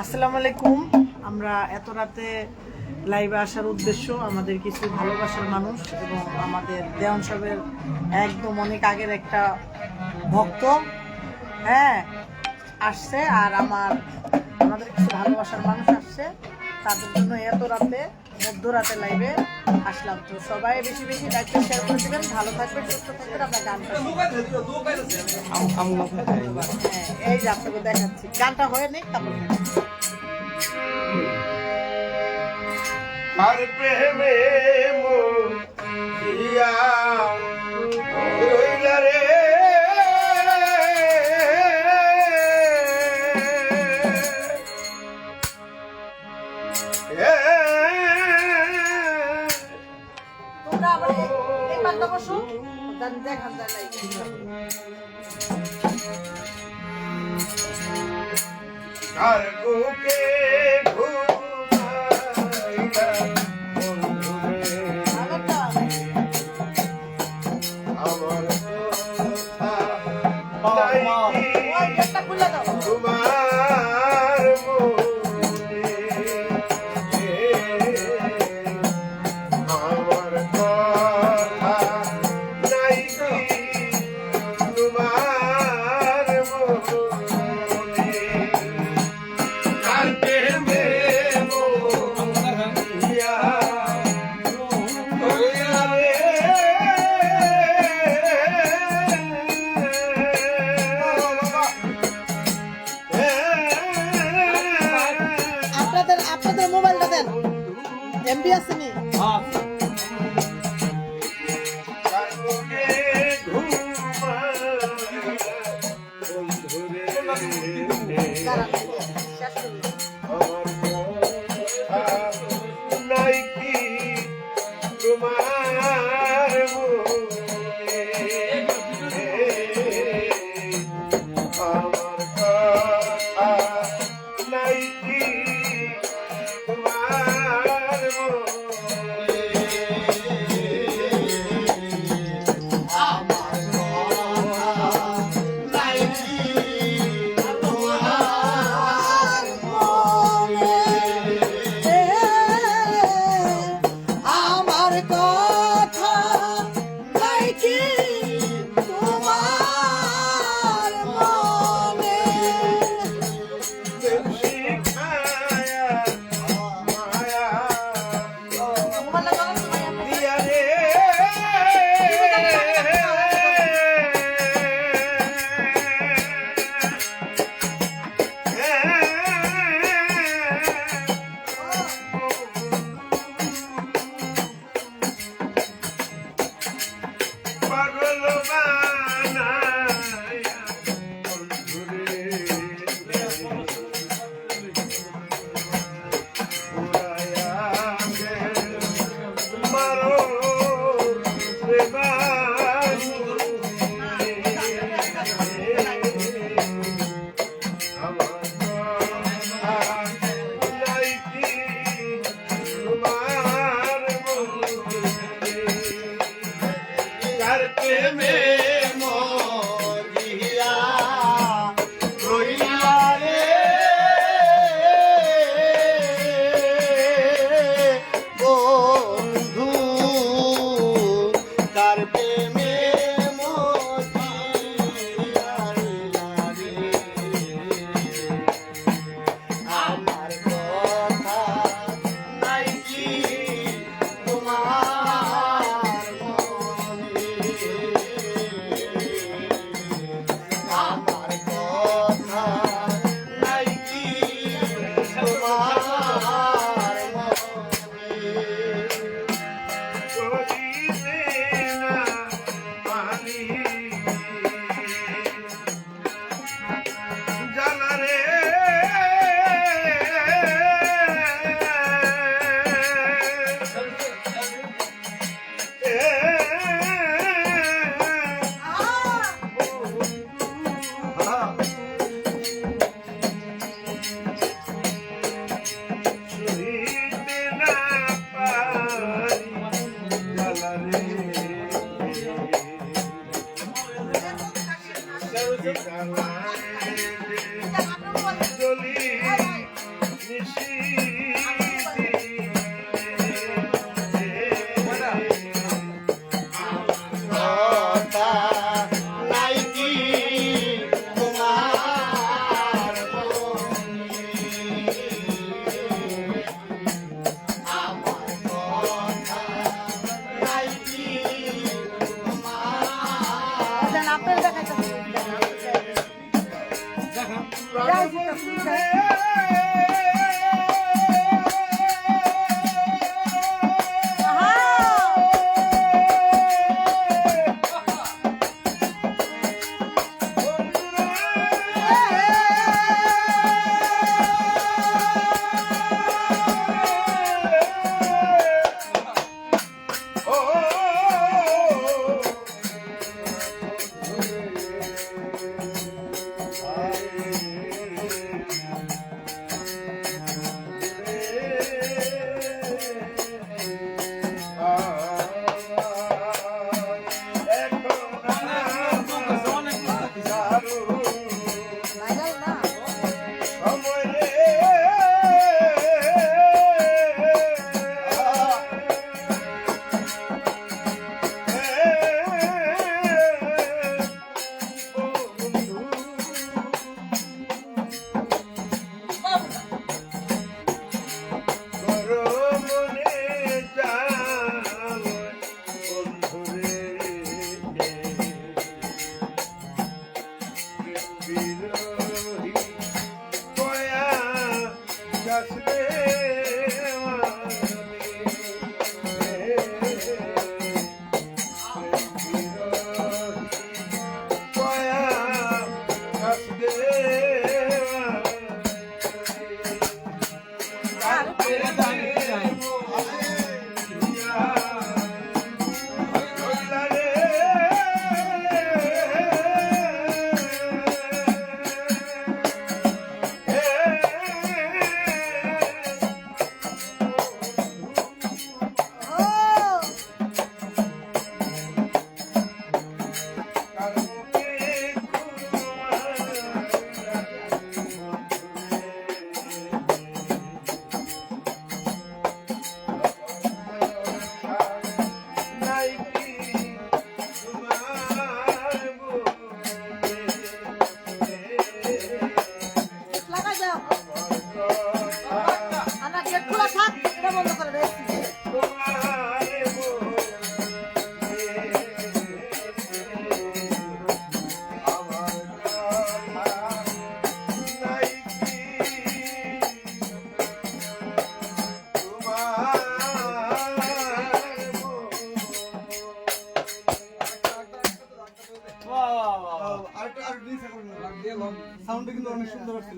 আসসালামু আলাইকুম। আমরা এত রাতে লাইভে আসার উদ্দেশ্য আমাদের কিছু ভালোবাসার মানুষ এবং আমাদের দেওয়ান সাহেবের একদম অনেক আগের একটা ভক্ত। হ্যাঁ আসছে আর আমার, আমাদের কিছু ভালোবাসার মানুষ আসছে। তাদের জন্য এত রাতে মধ্যরাতে লাইভে আসলাম। তো সবাই বেশি বেশি লাইভটা শেয়ার করে দেবেন। ভালো থাকবেন সুস্থ থাকবেন। আমরা গানটা হ্যাঁ এই যে আপনাকে দেখাচ্ছি। গানটা হয়ে নেই তারপর আর প্রেমে মরিয়া বসো দেখান কার আমার Bye,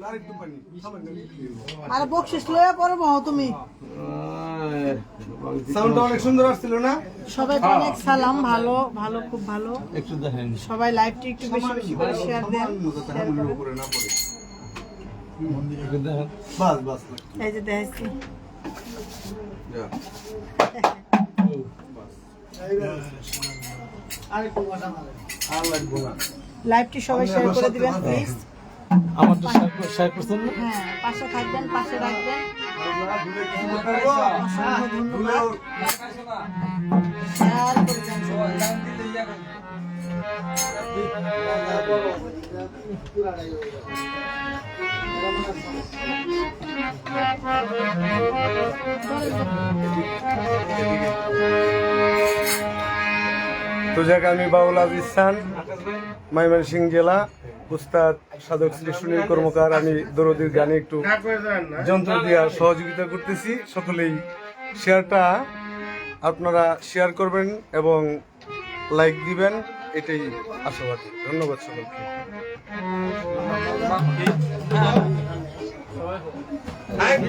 আর একটু আরে বকশিস মহ তুমি। সাউন্ডটা অনেক সুন্দর আসছিল না? সবাইকে অনেক সালাম ভালো ভালো খুব ভালো। একটু দেখেন। সবাই লাইভটি একটু বেশি বেশি করে শেয়ার দেন শেয়ার করেন। উপরে না পড়ে। একটু দেখেন। বাস বাস এই যে দেখাচ্ছি যা। আর লাগবো না। লাইভটি সবাই শেয়ার করে দিবেন প্লিজ আমার তো ষাট পার্সেন্ট না হ্যাঁ পাশে থাকবেন পাশে রাখবেন শেয়ার। তো যাক আমি বাউল আজিজ খান ময়মনসিং জেলা উস্তাদ সাধক শ্রী কর্মকার, আমি দরদির গানে একটু যন্ত্র দিয়া সহযোগিতা করতেছি। সকলেই শেয়ারটা আপনারা শেয়ার করবেন এবং লাইক দিবেন, এটাই আশাবাদী। ধন্যবাদ সকলকে। রে আমি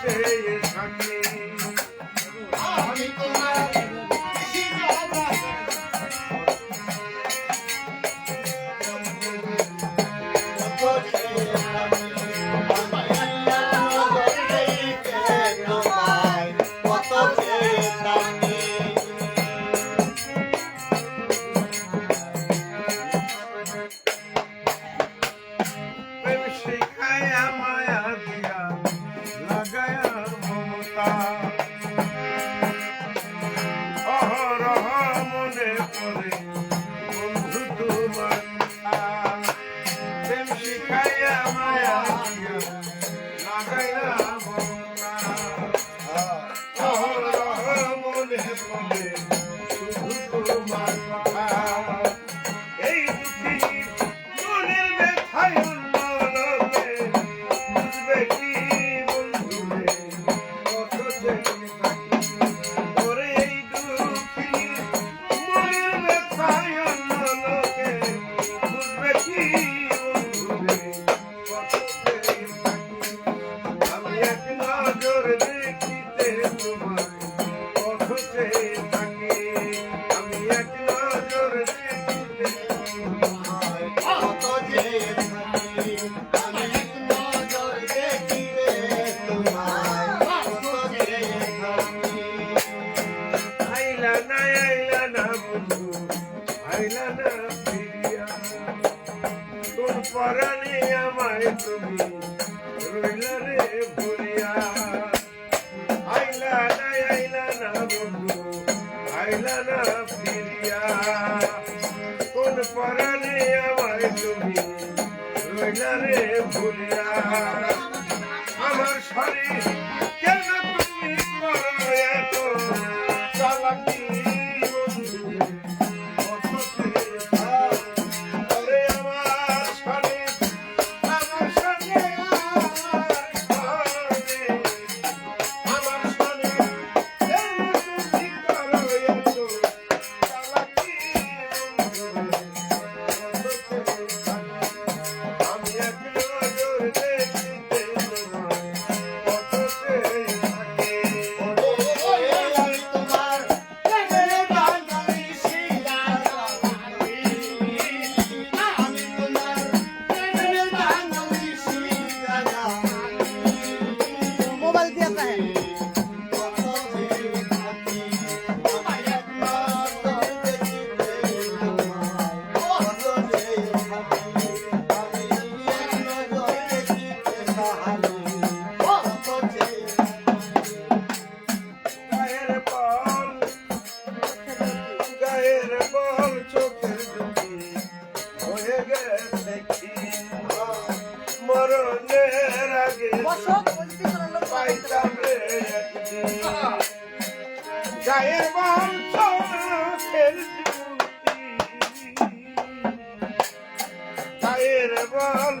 চেয়ে সামনে বন্ধু আইলা না ফিরিয়া তোর পরাণে আমায় তুমি রইলা রে ভরিয়া? আইলা না আইলা না বন্ধু আইলা না ফিরিয়া তোর পরাণে আমায় তুমি রইলা আমার শরীর গায়ের বাম চোখের গায়ের বাম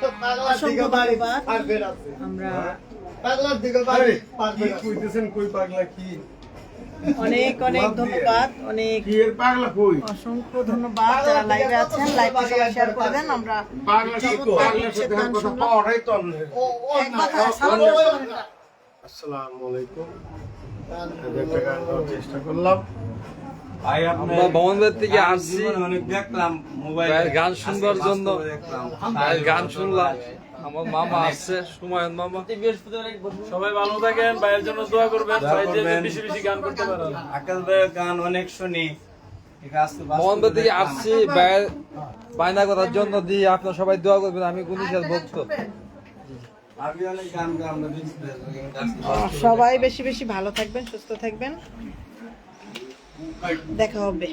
অসংখ্য ধন্যবাদ আমরা কি কইতেছেন কই পাগলা কি অনেক অনেক ধন্যবাদ অনেক কি এর পাগলা কই অসংখ্য ধন্যবাদ যারা লাইভে আছেন লাইভে সবাই শেয়ার করে দেন আমরা। আসসালামু আলাইকুম একটা গান গাওয়ার চেষ্টা করলাম আমরা থেকে আসছি। গান শুনবার জন্য। গান শুনলাম। আমার মামা আসছে সুমায়ন মামা। সবাই ভালো থাকেন ভাইয়ের জন্য দোয়া করবেন বেশি বেশি গান করতে পারেন। আকাশ ভাইয়ের গান অনেক শুনি। থেকে আসছি বায়না করার জন্য দিয়ে আপনারা সবাই দোয়া করবেন আমি গুনিশের ভক্ত। সবাই বেশি বেশি ভালো থাকবেন সুস্থ থাকবেন। দেখা হবে।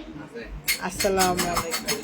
আসসালামু আলাইকুম।